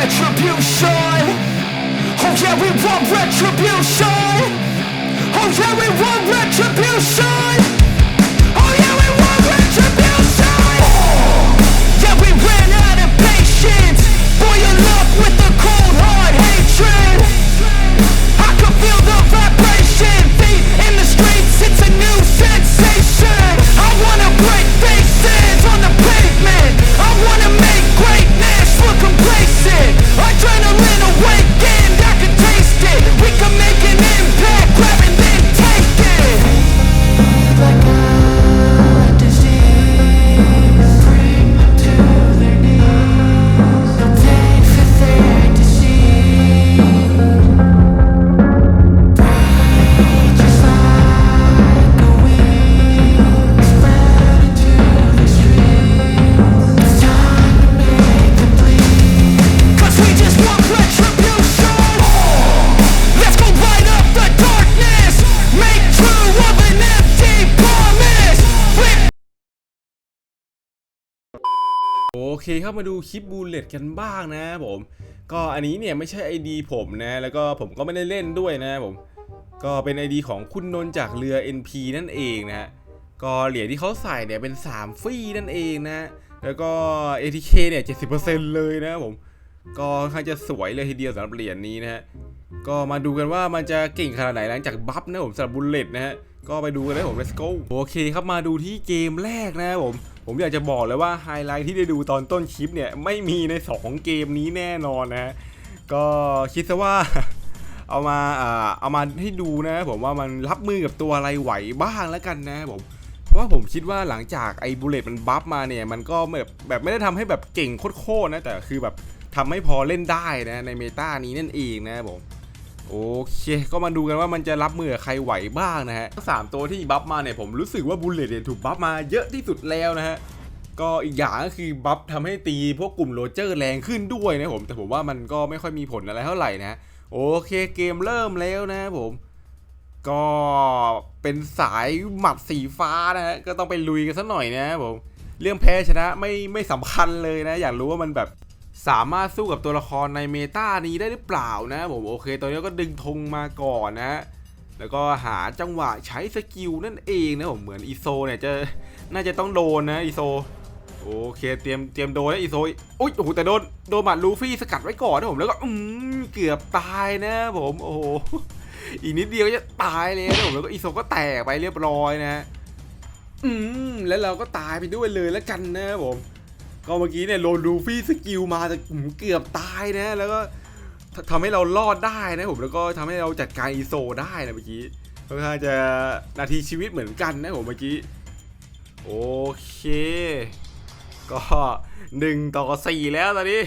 retribution. Oh yeah, we want retribution. Oh yeah, we want retribution. Oh yeah, we want retribution. Oh, yeah, we ran out of patience. Boil up with the cold heart. เคเข้ามาดูคลิปบูลเลตกันบ้างนะผม ก็อันนี้เนี่ยไม่ใช่ ID ผมนะ แล้วก็ผมก็ไม่ได้เล่นด้วยนะผม ก็เป็น ID ของคุณนนท์จากเรือ NP นั่นเองนะฮะ ก็เหรียญที่เขาใส่เนี่ยเป็น 3ฟรีนั่นเองนะ แล้วก็ ATK เนี่ย 70%เลยนะผม ก็ค่อนข้างจะสวยเลยทีเดียวสำหรับเหรียญนี้นะฮะ ก็มาดูกันว่ามันจะเก่งขนาดไหนหลังจากบัฟนะผมสำหรับบุลเลตนะฮะ ก็ไปดูกันเลยผม let's go โอเคครับมาดูที่เกมแรกนะครับผม ผมอยากจะบอกเลยว่าไฮไลท์ที่ได้ดูตอนต้นคลิปเนี่ยไม่มีใน 2 เกมนี้แน่นอนนะก็คิดซะว่าเอามาเอามาให้ดูนะผมว่ามันรับมือกับตัวอะไรไหวบ้างแล้วกันนะผมเพราะว่าผมคิดว่าหลังจากไอ้บุลเลตมันบัฟมาเนี่ยมันก็แบบแบบไม่ได้ทำให้แบบเก่งโคตรๆนะแต่คือแบบทำให้พอเล่นได้นะในเมตานี้นั่นเองนะผม โอเค ก็มาดูกันว่ามันจะรับมือใครไหวบ้างนะฮะทั้งสามตัวที่บัฟมาเนี่ยผมรู้สึกว่าบุลเลตเนี่ยถูกบัฟมาเยอะที่สุดแล้วนะฮะก็อีกอย่างก็คือบัฟทำให้ตีพวกกลุ่มโรเจอร์แรงขึ้นด้วยนะผมแต่ผมว่ามันก็ไม่ค่อยมีผลอะไรเท่าไหร่นะโอเคเกมเริ่มแล้วนะผม ก็เป็นสายหมัดสีฟ้านะฮะก็ต้องไปลุยกันสักหน่อยนะผมเรื่องแพ้ชนะไม่ไม่สำคัญเลยนะ อยากรู้ว่ามันแบบ สามารถสู้กับตัวละครในเมตานี้ได้หรือเปล่านะผมโอเคตอนนี้ก็ดึงธงมาก่อนนะ แล้วก็หาจังหวะใช้สกิลนั่นเองนะผมเหมือนอีโซเนี่ยจะน่าจะต้องโดนนะอีโซโอเคเตรียมเตรียมโดนนะอีโซอุ้ยโอ้โหแต่โดนโดนหมัดลูฟี่สกัดไว้ก่อนนะผมแล้วก็อืมเกือบตายนะผมโอ้โหอีกนิดเดียวจะตายเลยนะผมแล้วก็อีโซก็แตกไปเรียบร้อยนะอืมแล้วเราก็ตายไปด้วยเลยแล้วกันนะผม ก็เมื่อกี้เนี่ยโดนลูฟี่สกิลมาแต่อืมเกือบตายนะแล้วก็ททำให้เรารอดได้นะผมแล้วก็ทำให้เราจัดการอีโซได้นะเมื่อกี้ค่อนข้างจะนาทีชีวิตเหมือนกันนะผมเมื่อกี้โอเค ก็หนึ่งต่อสี่แล้วตอนนี้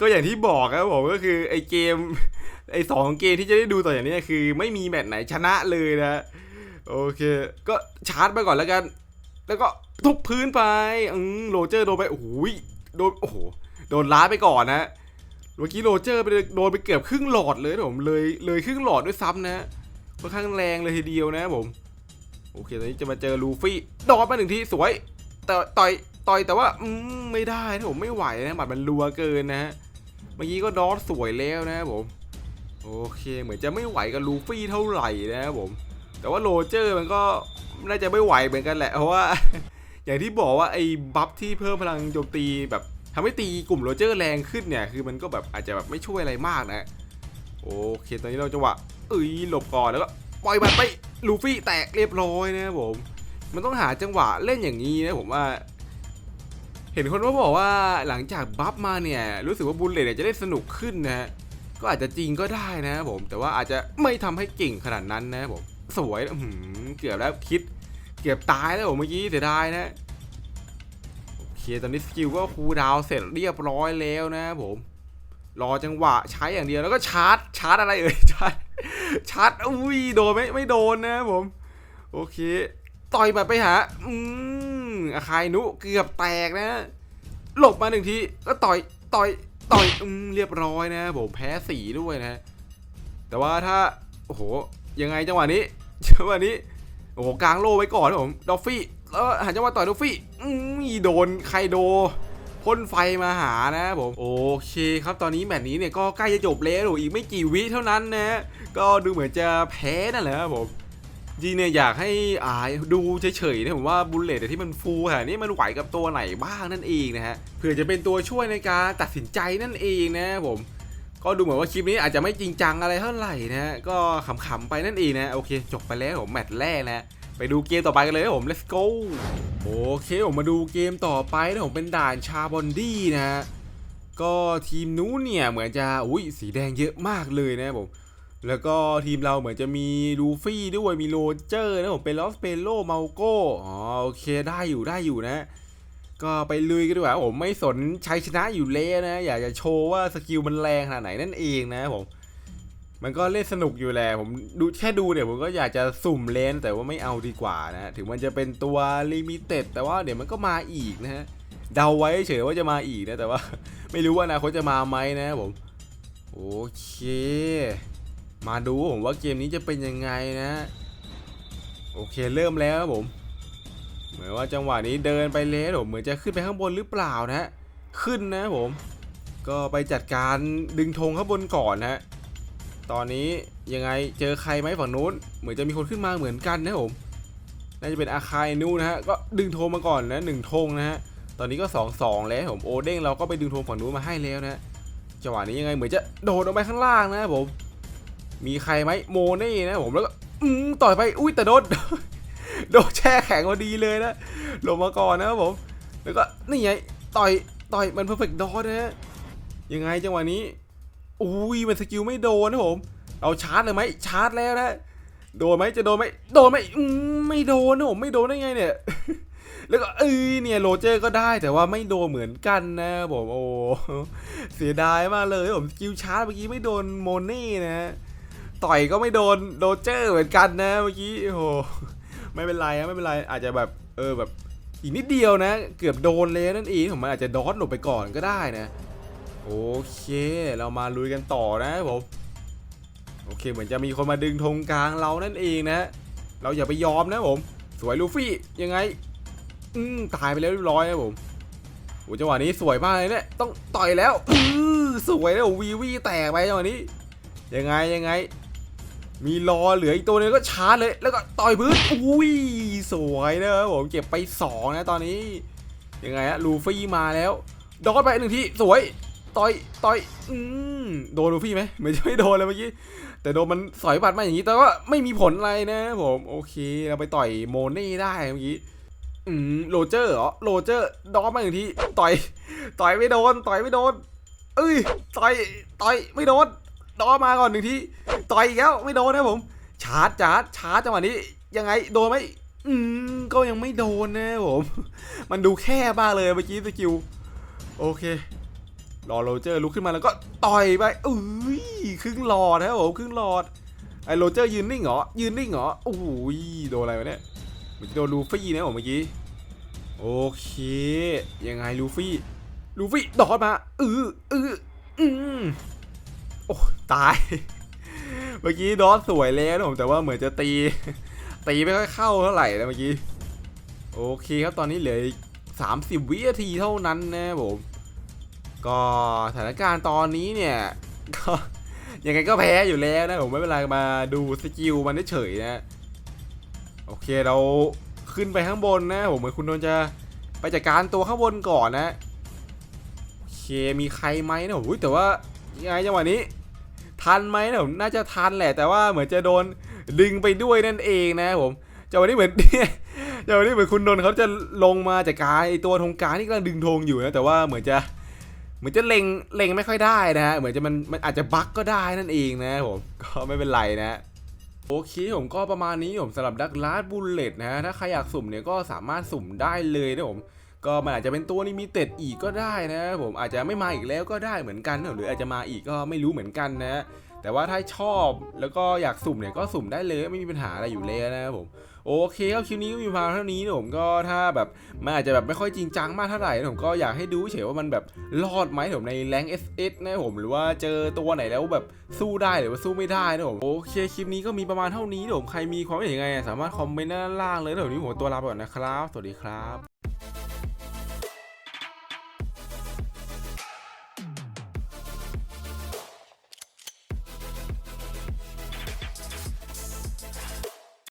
ก็อย่างที่บอกครับผมก็คือไอเกมไอสองเกมที่จะได้ดูต่ออย่างนี้คือ ไม่มีแมตช์ไหนชนะเลยนะ โอเค ก็ชาร์จไปก่อนแล้วกัน แล้วก็ทุบพื้นไปอืมโรเจอร์โดนไปโอ้โหยโดนโอ้โหโดนล้าไปก่อนนะเมื่อกี้โรเจอร์ไปโดนไปเกือบครึ่งหลอดเลยนะผมเลยเลยครึ่งหลอดด้วยซ้ำนะค่อนข้างแรงเลยทีเดียวนะผม โอเคตอนนี้จะมาเจอลูฟี่โดมาหนึ่งทีสวย แต่ต่อยต่อยแต่ว่าอืมไม่ได้นะผมไม่ไหวนะหมัดมันรัวเกินนะฮะเมื่อกี้ก็ดอสสวยแล้วนะผมโอเคเหมือนจะไม่ไหวกับลูฟี่เท่าไหร่นะผม แต่ว่าโรเจอร์มันก็ น่าจะไม่ไหวเหมือนกันแหละ เพราะว่า อย่างที่บอกว่าไอ้บัฟที่เพิ่มพลังโจมตีแบบทำให้ตีกลุ่มโรเจอร์แรงขึ้นเนี่ย คือมันก็แบบอาจจะแบบไม่ช่วยอะไรมากนะ โอเค ตอนนี้เราจังหวะเอ้ยหลบก่อนแล้วก็ปล่อยบัตไปลูฟี่แตกเรียบร้อยนะผม มันต้องหาจังหวะเล่นอย่างนี้นะผมว่า เห็นคนว่าบอกว่าหลังจากบัฟมาเนี่ย รู้สึกว่าบุลเลตจะได้สนุกขึ้นนะฮะก็อาจจะจริงก็ได้นะผม แต่ว่าอาจจะไม่ทำให้เก่งขนาดนั้นนะผม สวยหือเกือบแล้วคิด เกือบตายแล้วผมเมื่อกี้เสียดายนะโอเคตอนนี้สกิลก็คูลดาวเสร็จเรียบร้อยแล้วนะผมรอจังหวะใช้อย่างเดียวแล้วก็ชาร์จชาร์จอะไรเอ่ยชาร์จชาร์จอุ้ยโดนไหมไม่โดนนะผม โอเค ต่อยแบบไปหาอืมอาคายนุเกือบแตกนะ หลบมาหนึ่งทีก็ต่อยต่อยต่อยอืมเรียบร้อยนะผมแพ้สีด้วยนะ แต่ว่าถ้าโอ้โห ยังไงจังหวะนี้จังหวะนี้โอ้โหกลางโลไว้ก่อนนะผมดอฟฟี่แล้วหาจังหวะต่อยดอฟฟี่อืมโดนไคโดพ่นไฟมาหานะครับผมโอเคครับตอนนี้แมตช์นี้เนี่ยก็ใกล้จะจบแล้วอีกไม่กี่วิเท่านั้นนะ ก็ดูเหมือนจะแพ้นั่นแหละครับผมจริงเนี่ยอยากให้อ่าดูเฉยๆนะผมว่าบุลเลตที่มันฟูขนาดนี้มันไหวกับตัวไหนบ้างนั่นเองนะฮะเผื่อจะเป็นตัวช่วยในการตัดสินใจนั่นเองนะผม ก็ดูเหมือนว่าคลิปนี้อาจจะไม่จริงจังอะไรเท่าไหร่นะก็ขำๆไปนั่นเองนะโอเค จบไปแล้วผมแมตช์แรกนะไปดูเกมต่อไปกันเลยนะผม let's go โอเคผมมาดูเกมต่อไปนะผมเป็นด่านชาบอนดี้นะฮะก็ทีมนู้นเนี่ยเหมือนจะอุ้ยสีแดงเยอะมากเลยนะผมแล้วก็ทีมเราเหมือนจะมีลูฟี่ด้วยมีโรเจอร์นะผมเป็นลอสเปโลเมาโกอ๋อโอเคได้อยู่ได้อยู่นะ ก็ไปลุยกันดีกว่าผมไม่สนชัยชนะอยู่แล้วนะ อยากจะโชว์ว่าสกิลมันแรงขนาดไหนนั่นเองนะผม มันก็เล่นสนุกอยู่แหละผมดูแค่ดูเนี่ยผมก็อยากจะสุ่มเลนแต่ว่าไม่เอาดีกว่านะถึงมันจะเป็นตัวลิมิเต็ดแต่ว่าเดี๋ยวมันก็มาอีกนะฮะเดาไว้เฉยว่าจะมาอีกนะแต่ว่า ไม่รู้ว่าอนาคตจะมาไหมนะผมโอเค มาดูผมว่าเกมนี้จะเป็นยังไงนะ โอเคเริ่มแล้วครับผม เหมือนว่าจังหวะนี้เดินไปแล้วผมเหมือนจะขึ้นไปข้างบนหรือเปล่านะ ขึ้นนะผม ก็ไปจัดการดึงธงข้างบนก่อนนะตอนนี้ยังไงเจอใครไหมฝั่งนู้น เหมือนจะมีคนขึ้นมาเหมือนกันนะผมน่าจะเป็นอาคายนูนะฮะก็ดึงธงมาก่อนนะหนึ่งธงนะฮะตอนนี้ก็2อสองแล้วผมโอเด้งเราก็ไปดึงธงฝั่งนู้นมาให้แล้วนะจังหวะนี้ยังไงเหมือนจะโดดออกไปข้างล่างนะผมมีใครไหมโมเน่นะผมแล้วก็อืมต่อยไปอุ้ยแต่โดน โดนแช่แข็งพอดีเลยนะลงมาก่อนนะครับผมแล้วก็นี่ไงต่อยต่อยมันเพอร์เฟกต์ดอนะฮะยังไงจังหวะนี้อุ้ยมันสกิลไม่โดนนะผมเอาชาร์จเลยไหมชาร์จแล้วนะโดนไหมจะโดนไหมโดนไหมไม่โดนนะผมไม่โดนได้ไงเนี่ยแล้วก็เอ้ยเนี่ยโรเจอร์ก็ได้แต่ว่าไม่โดนเหมือนกันนะผมโอ้เสียดายมากเลยผมสกิลชาร์จเมื่อกี้ไม่โดนโมเน่นะต่อยก็ไม่โดนโรเจอร์เหมือนกันนะเมื่อกี้โอ้ ไม่เป็นไรนะไม่เป็นไรอาจจะแบบเออแบบอีกนิดเดียวนะ เกือบโดนเลยนั่นเองผมมันอาจจะดอทหลบไปก่อนก็ได้นะโอเค เรามาลุยกันต่อนะผมโอเคเหมือนจะมีคนมาดึงธงกลางเรานั่นเองนะ เราอย่าไปยอมนะผม สวยลูฟี่ยังไง อืมตายไปแล้วเรียบร้อยนะผมโอ้จังหวะนี้สวยมากเลยเนี่ยต้องต่อยแล้วอือสวยแล้ววีวีแตกไปจังหวะนี้ ยังไงยังไง มีรอเหลืออีกตัวหนึงก็ชาร์จเลย แล้วก็ต่อยพื้นอุ้ยสวยนะครับผมเก็บไปสองนะตอนนี้ยังไงฮะลูฟี่มาแล้วดอดไปหนึ่งทีสวยต่อยต่อยอืมโดนลูฟี่ไหมไม่ใช่ไม่โดนเลยเมื่อกี้แต่โดนมันสอยบัตรมาอย่างนี้แต่ว่าไม่มีผลอะไรนะผมโอเคเราไปต่อยโมเน่ได้เมื่อกี้อืมโรเจอร์เหรอโรเจอร์ดอดมาหนึ่งทีต่อย ต่อยไม่โดน ต่อยไม่โดน เอ้ยต่อยต่อยไม่โดน ดอมาก่อนหนึ่งทีต่อยอีกแล้วไม่โดนนะผม ชาร์จชาร์จชาร์จจังหวะนี้ ยังไงโดนไหมอืมก็ยังไม่โดนนะผม มันดูแค่มากเลยเมื่อกี้สกิลโอเครอโรเจอร์ลุกขึ้นมาแล้วก็ต่อยไปเอ้ยครึ่งหลอดนะครับผมครึ่งหลอดไอโรเจอร์ยืนนิ่งเหรอยืนนิ่งเหรอโอ้ยโดนอะไรวะเนี่ยเหมันโดนลูฟี่นะผมเมื่อกี้โอเคยังไงลูฟี่ลูฟี่ดอดมาเออเอออืม โอ้ตาย เมื่อกี้ดอสสวยแล้วนะผมแต่ว่าเหมือนจะตี ตีไม่ค่อยเข้าเท่าไหร่นะเมื่อกี้ โอเคครับตอนนี้เหลือสามสิบวินาทีเท่านั้นนะผม ก็สถานการณ์ตอนนี้เนี่ยก็ยังไงก็แพ้อยู่แล้วนะผมไม่เป็นไรมาดูสกิลมันเฉยนะ โอเคเราขึ้นไปข้างบนนะผมเหมือนคุณนนจะไปจัดการตัวข้างบนก่อนนะ โอเคมีใครไหมนะผมอุ๊ยแต่ว่ายังไงจังหวะนี้ ทันไหมนะผมน่าจะทันแหละ แต่ว่าเหมือนจะโดนดึงไปด้วยนั่นเองนะผมจังหวะนี้เหมือนจังหวะนี้เหมือนคุณนนท์เขาจะลงมาจากการไอตัวธงกางที่กำลังดึงธงอยู่นะแต่ว่าเหมือนจะเหมือนจะเล็งเล็งไม่ค่อยได้นะฮะเหมือนจะมันมันอาจจะบั๊กก็ได้นั่นเองนะผมก็ไม่เป็นไรนะโอเคผมก็ประมาณนี้ผมสำหรับดักลาสบุลเลตนะฮะถ้าใครอยากสุ่มเนี่ยก็สามารถสุ่มได้เลยนะผม ก็มันอาจจะเป็นตัวลิมิเต็ดอีกก็ได้นะผมอาจจะไม่มาอีกแล้วก็ได้เหมือนกันหรืออาจจะมาอีกก็ไม่รู้เหมือนกันนะ แต่ว่าถ้าชอบแล้วก็อยากสุ่มเนี่ยก็สุ่มได้เลยไม่มีปัญหาอะไรอยู่แล้วนะครับผมโอเคครับคลิปนี้ก็มีพียงเท่านี้นะผมก็ถ้าแบบมันอาจจะแบบไม่ค่อยจริงจังมากเท่าไหร่นะผมก็อยากให้ดูเฉยว่ามันแบบรอดไหมผมในแรง SS นะผมหรือว่าเจอตัวไหนแล้วแบบสู้ได้หรือว่าสู้ไม่ได้นะผมโอเคคลิปนี้ก็มีประมาณเท่านี้นะผมใครมีความเห็นยังไง สามารถคอมเมนต์ด้านล่างเลยนะผมนี้ผมตัวลาไปก่อนนะครับ สวัสดีครับ